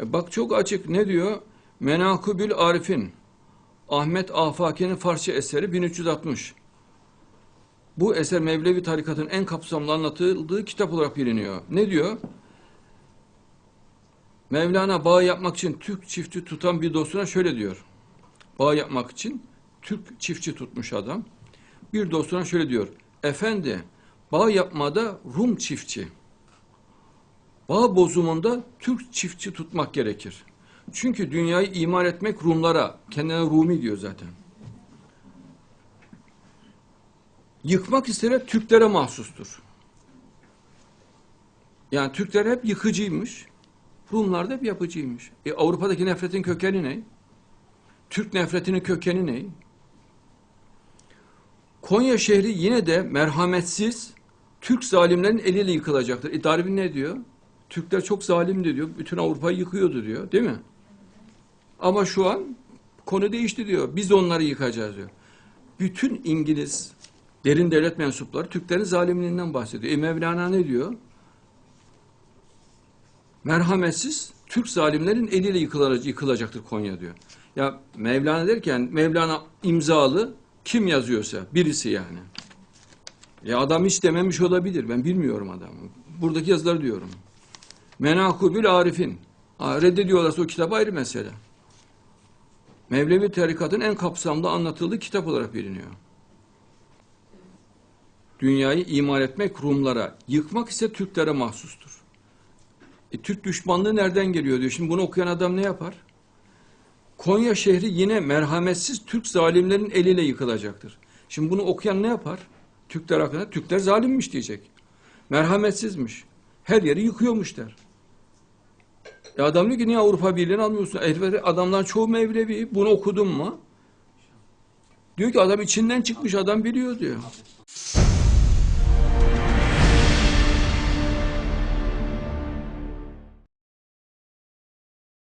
E bak çok açık ne diyor? Menakübül Arifin. Ahmet Afaki'nin Farsça eseri 1360. Bu eser Mevlevi tarikatın en kapsamlı anlatıldığı kitap olarak biliniyor. Ne diyor? Mevlana bağ yapmak için Türk çiftçi tutan bir dostuna şöyle diyor. Bağ yapmak için Türk çiftçi tutmuş adam. Bir dostuna şöyle diyor. Efendi, bağ yapmada Rum çiftçi. Bağ bozumunda Türk çiftçi tutmak gerekir. Çünkü dünyayı imar etmek Rumlara, kendine Rumi diyor zaten. Yıkmak ise Türklere mahsustur. Yani Türkler hep yıkıcıymış. Rumlar da hep yapıcıymış. E, Avrupa'daki nefretin kökeni ne? Türk nefretinin kökeni ne? Konya şehri yine de merhametsiz Türk zalimlerin eliyle yıkılacaktır. E Darwin ne diyor? Türkler çok zalimdi diyor. Bütün Avrupa'yı yıkıyordu diyor. Değil mi? Ama şu an konu değişti diyor. Biz onları yıkacağız diyor. Bütün İngiliz derin devlet mensupları Türklerin zalimliğinden bahsediyor. E Mevlana ne diyor? Merhametsiz Türk zalimlerin eliyle yıkılacak, yıkılacaktır Konya diyor. Ya Mevlana derken Mevlana imzalı kim yazıyorsa birisi yani. Ya adam hiç dememiş olabilir. Ben bilmiyorum adamı. Buradaki yazıları diyorum. Menakubül Arif'in. Reddediyorlarsa o kitap ayrı mesele. Mevlevi tarikatın en kapsamlı anlatıldığı kitap olarak biliniyor. Dünyayı imar etmek Rumlara, yıkmak ise Türklere mahsustur. E, Türk düşmanlığı nereden geliyor diyor. Şimdi bunu okuyan adam ne yapar? Konya şehri yine merhametsiz Türk zalimlerin eliyle yıkılacaktır. Şimdi bunu okuyan ne yapar? Türkler hakkında Türkler zalimmiş diyecek. Merhametsizmiş. Her yeri yıkıyormuş der. E adam diyor ki niye Avrupa Birliği'ni almıyorsun? Herifler adamlar çoğu Mevlevi. Bunu okudun mu? Diyor ki adam içinden çıkmış adam biliyor diyor.